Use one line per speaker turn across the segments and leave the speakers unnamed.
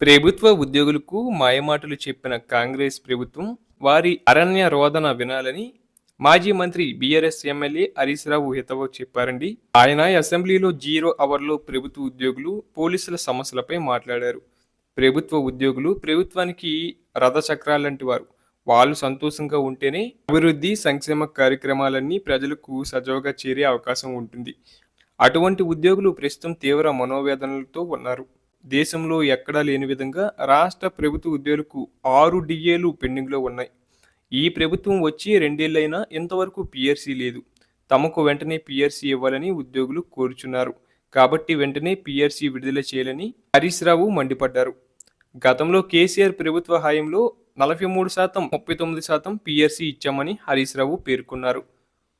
ప్రభుత్వ ఉద్యోగులకు మాయమాటలు చెప్పిన కాంగ్రెస్ ప్రభుత్వం వారి అరణ్య రోదన వినాలని మాజీ మంత్రి బీఆర్ఎస్ ఎమ్మెల్యే హరీశ్రావు రావు చెప్పారండి. ఆయన అసెంబ్లీలో జీరో అవర్లో ప్రభుత్వ ఉద్యోగులు పోలీసుల సమస్యలపై మాట్లాడారు. ప్రభుత్వ ఉద్యోగులు ప్రభుత్వానికి రథచక్రాలంటి వారు. వాళ్ళు సంతోషంగా ఉంటేనే అభివృద్ధి సంక్షేమ కార్యక్రమాలన్నీ ప్రజలకు సజావుగా చేరే అవకాశం ఉంటుంది. అటువంటి ఉద్యోగులు ప్రస్తుతం తీవ్ర మనోవేదనలతో ఉన్నారు. దేశంలో ఎక్కడా లేని విధంగా రాష్ట్ర ప్రభుత్వ ఉద్యోగులకు ఆరు డిఏలు పెండింగ్లో ఉన్నాయి. ఈ ప్రభుత్వం వచ్చి రెండేళ్ళైనా ఇంతవరకు పిఆర్సీ లేదు. తమకు వెంటనే పిఆర్సీ ఇవ్వాలని ఉద్యోగులు కోరుచున్నారు. కాబట్టి వెంటనే పిఆర్సీ విడుదల చేయాలని హరీష్ రావు మండిపడ్డారు. గతంలో కేసీఆర్ ప్రభుత్వ హయాంలో నలభై మూడు శాతం ముప్పై తొమ్మిది శాతం పిఆర్సీ ఇచ్చామని హరీష్ రావు పేర్కొన్నారు.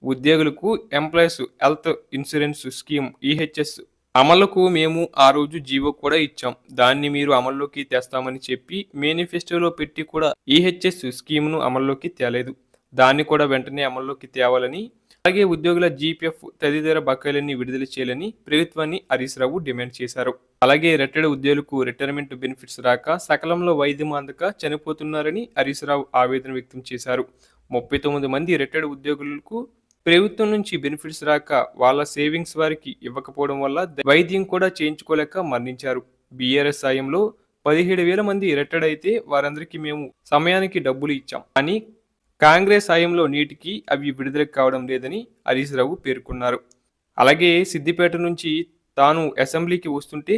ఉద్యోగులకు employees health insurance scheme EHS అమలుకు మేము ఆ రోజు జీవో కూడా ఇచ్చాం. దాన్ని మీరు అమల్లోకి తెస్తామని చెప్పి మేనిఫెస్టోలో పెట్టి కూడా ఈహెచ్ఎస్ స్కీమ్ను అమల్లోకి తేలేదు. దాన్ని కూడా వెంటనే అమల్లోకి తేవాలని అలాగే ఉద్యోగుల జీపీఎఫ్ తదితర బకాయిలన్నీ విడుదల చేయాలని ప్రభుత్వాన్ని హరీష్ రావు డిమాండ్ చేశారు. అలాగే రిటైర్డ్ ఉద్యోగులకు రిటైర్మెంట్ బెనిఫిట్స్ రాక సకలంలో వైద్యం అందక చనిపోతున్నారని హరీష్ రావు ఆవేదన వ్యక్తం చేశారు. ముప్పై తొమ్మిది మంది రిటైర్డ్ ఉద్యోగులకు ప్రభుత్వం నుంచి బెనిఫిట్స్ రాక వాళ్ళ సేవింగ్స్ వారికి ఇవ్వకపోవడం వల్ల వైద్యం కూడా చేయించుకోలేక మరణించారు. బీఆర్ఎస్ సాయంలో పదిహేడు వేల మంది రిటైర్డ్ అయితే వారందరికీ మేము సమయానికి డబ్బులు ఇచ్చాం. కానీ కాంగ్రెస్ సాయంలో నీటికి అవి విడుదల కావడం లేదని హరీష్ రావు పేర్కొన్నారు. అలాగే సిద్దిపేట నుంచి తాను అసెంబ్లీకి వస్తుంటే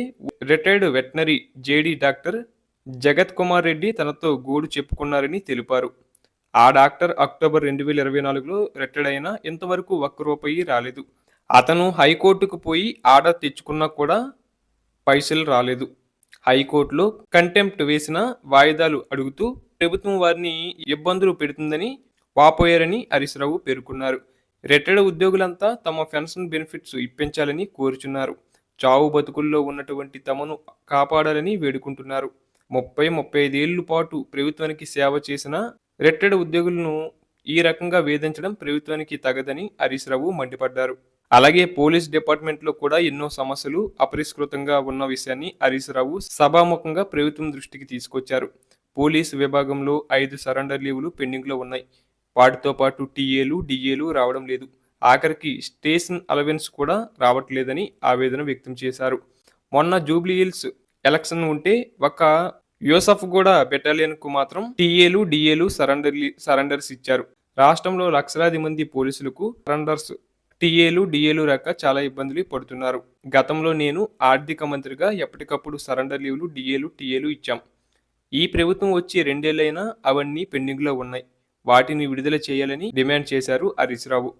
రిటైర్డ్ వెటనరీ జేడీ డాక్టర్ జగత్ కుమార్ రెడ్డి తనతో గోడు చెప్పుకున్నారని తెలిపారు. ఆ డాక్టర్ అక్టోబర్ రెండు వేల ఇరవై నాలుగులో రిటైర్డ్ అయినా ఇంతవరకు ఒక్క రూపాయి రాలేదు. అతను హైకోర్టుకు పోయి ఆర్డర్ తెచ్చుకున్నా కూడా పైసలు రాలేదు. హైకోర్టులో కంటెంప్ట్ వేసిన వాయిదాలు అడుగుతూ ప్రభుత్వం వారిని ఇబ్బందులు పెడుతుందని వాపోయారని హరీశ్రావు పేర్కొన్నారు. రిటైర్డ్ ఉద్యోగులంతా తమ పెన్షన్ బెనిఫిట్స్ ఇప్పించాలని కోరుచున్నారు. చావు బతుకుల్లో ఉన్నటువంటి తమను కాపాడాలని వేడుకుంటున్నారు. ముప్పై ముప్పై ఐదేళ్ళ పాటు ప్రభుత్వానికి సేవ చేసిన రిటైర్డ్ ఉద్యోగులను ఈ రకంగా వేధించడం ప్రభుత్వానికి తగదని హరీష్ రావు మండిపడ్డారు. అలాగే పోలీస్ డిపార్ట్మెంట్లో కూడా ఎన్నో సమస్యలు అపరిష్కృతంగా ఉన్న విషయాన్ని హరీష్ రావు సభాముఖంగా ప్రభుత్వం దృష్టికి తీసుకొచ్చారు. పోలీస్ విభాగంలో ఐదు సరెండర్ లీవులు పెండింగ్లో ఉన్నాయి. వాటితో పాటు టీఏలు డిఏలు రావడం లేదు. ఆఖరికి స్టేషన్ అలవెన్స్ కూడా రావట్లేదని ఆవేదన వ్యక్తం చేశారు. మొన్న జూబ్లీ హిల్స్ ఎలక్షన్ ఉంటే ఒక యూసఫ్ కూడా బెటాలియన్కు మాత్రం టీఏలు డిఏలు సరెండర్ సరెండర్స్ ఇచ్చారు. రాష్ట్రంలో లక్షలాది మంది పోలీసులకు సరెండర్స్ టీఏలు డిఏలు రాక చాలా ఇబ్బందులు పడుతున్నారు. గతంలో నేను ఆర్థిక మంత్రిగా ఎప్పటికప్పుడు సరెండర్ లీవ్లు డిఏలు టీఏలు ఇచ్చాం. ఈ ప్రభుత్వం వచ్చి రెండేళ్ళైనా అవన్నీ పెండింగ్లో ఉన్నాయి. వాటిని విడుదల చేయాలని డిమాండ్ చేశారు హరీష్ రావు.